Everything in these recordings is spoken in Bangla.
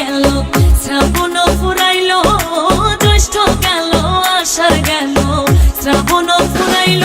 গেল শ্রাবণ ফুরাইল জ্যৈষ্ঠ গেল আষাঢ় গেল শ্রাবণ ফুরাইল।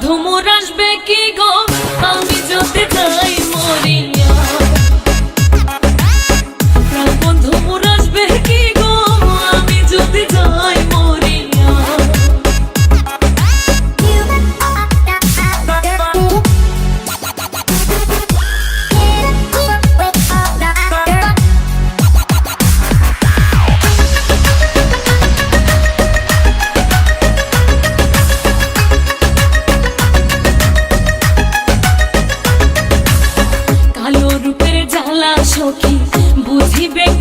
Baby.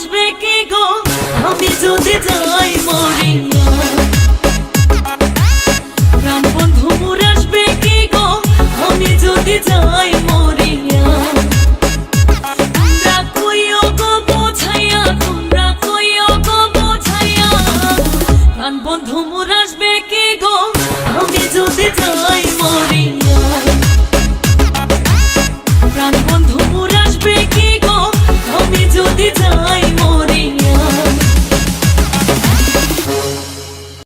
আসবে কে গো? আমি যদি যাই মরি